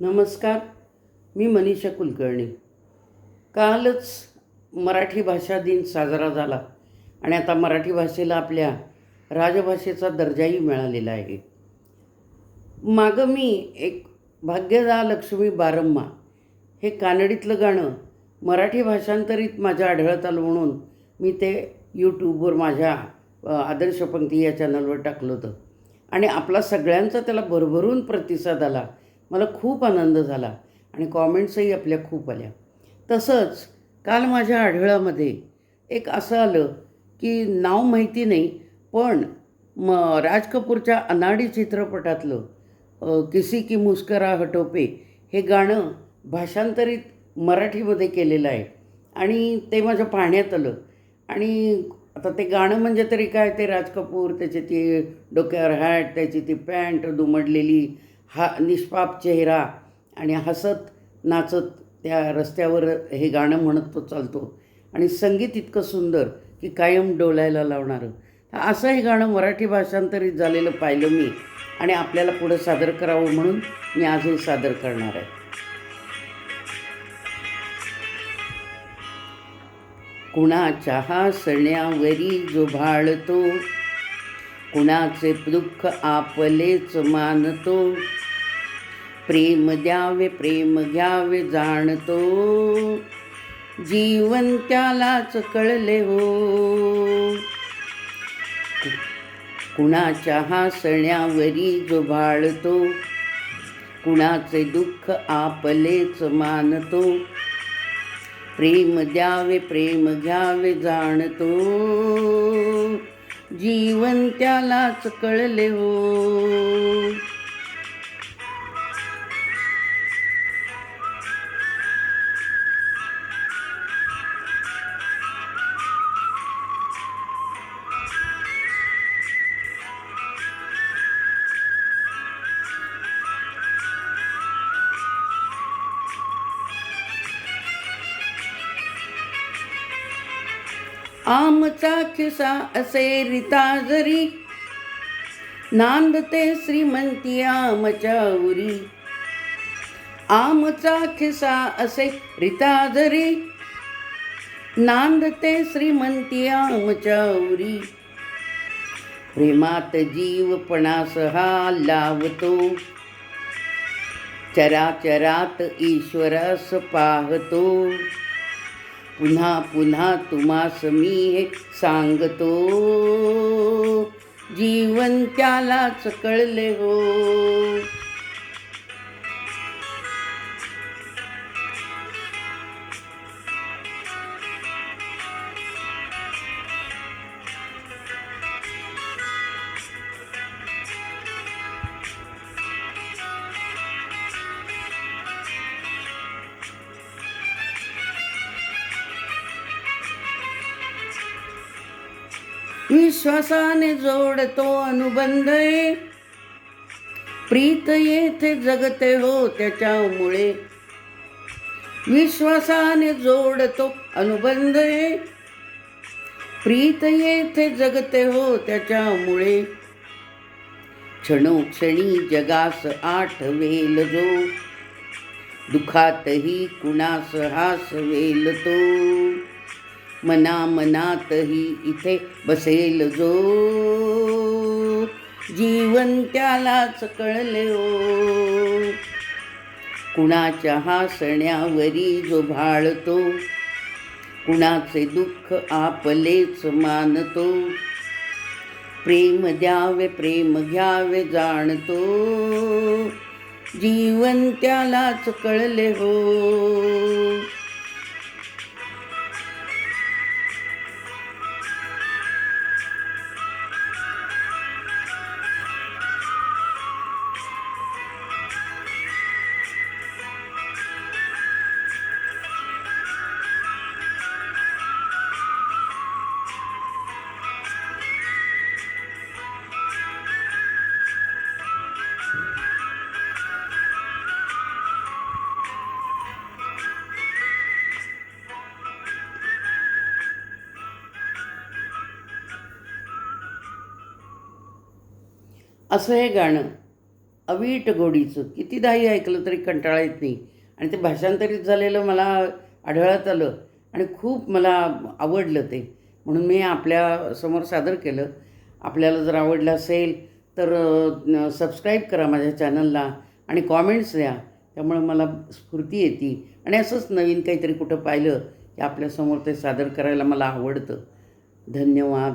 नमस्कार मी मनीषा कुलकर्णी. कालच मराठी भाषा दिन साजरा झाला आणि आता मराठी भाषेला आपल्या राजभाषेचा दर्जाही मिळालेला आहे. मागं मी एक भाग्यदा लक्ष्मी बारम्मा हे कानडीतलं गाणं मराठी भाषांतरित माझ्या आढळत आलं म्हणून मी ते यूट्यूबवर माझ्या अ, आदर्श पंक्ती या चॅनलवर टाकलं होतं. आणि आपला सगळ्यांचा त्याला भरभरून प्रतिसाद आला. मला खूप आनंद झाला आणि कॉमेंट्सही आपल्या खूप आल्या. तसंच काल माझ्या आढळामध्ये एक असं आलं की नाव माहिती नाही पण म राज कपूरच्या अनाडी चित्रपटातलं किसी की मुस्करा हटोपे हे गाणं भाषांतरित मराठीमध्ये केलेलं आहे आणि ते माझ्या पाहण्यात आलं. आणि आता ते गाणं म्हणजे तरी काय ते राज कपूर त्याची ती डोक्यावर हॅट त्याची ती पॅन्ट दुमडलेली हा निष्पाप चेहरा आणि हसत नाचत त्या रस्त्यावर हे गाणं म्हणत तो चालतो. आणि संगीत इतकं सुंदर की कायम डोलायला लावणारं. तर असं हे गाणं मराठी भाषांतरित झालेलं पाहिलं मी आणि आपल्याला पुढं सादर करावं म्हणून मी आज हे सादर करणार आहे. कुणाच्या हसण्यावरी जो भाळतो कुणाचे दुःख आपलेच मानतो प्रेम द्यावे प्रेम घ्यावे जाणतो. जीवन त्यालाच कळले हो. कुणाच्या हसण्यावरी जो भाळतो कुणाचे दुःख आपलेच मानतो. प्रेम द्यावे प्रेम घ्यावे जाणतो. जीवन त्यालाच कळले हो. आमचा खिसा असे रिता जरी. नांदते श्रीमंती आमच्या उरी आमचा खिसा असे रिता जरी. नांदते श्रीमंती आमच्या उरी प्रेमात जीवपणास हा लावतो. चराचरात ईश्वरस पाहतो. पुन्हा पुन्हा तुम्हास मी हे सांगतो. जीवन त्यालाच कळले हो. विश्वासाने जोडतो अनुबंध आहे प्रीत येथे जगते हो त्याच्यामुळे. विश्वासाने जोडतो अनुबंध आहे प्रीत येथे जगते हो त्याच्यामुळे. क्षणोक्षणी जगास आठवेल जो. दुखातही कुणास हासवेल तो. मना मनातही इथे बसेल जो. जीवन त्यालाच कळले हो कुणाच्या हासण्यावरी जो भाळतो कुणाचे दुःख आपलेच मानतो. प्रेम द्यावे प्रेम घ्यावे जाणतो. जीवन त्यालाच कळले हो. असं हे गाणं अवीट गोडीचं. कितीदाही ऐकलं तरी कंटाळा येत नाही. आणि ते भाषांतरित झालेलं मला आढळत आलं आणि खूप मला आवडलं ते. म्हणून मी आपल्यासमोर सादर केलं. आपल्याला जर आवडलं असेल तर सबस्क्राईब करा माझ्या चॅनलला आणि कॉमेंट्स द्या. त्यामुळं मला स्फूर्ती येते. आणि असंच नवीन काहीतरी कुठं पाहिलं की आपल्यासमोर ते सादर करायला मला आवडतं. धन्यवाद.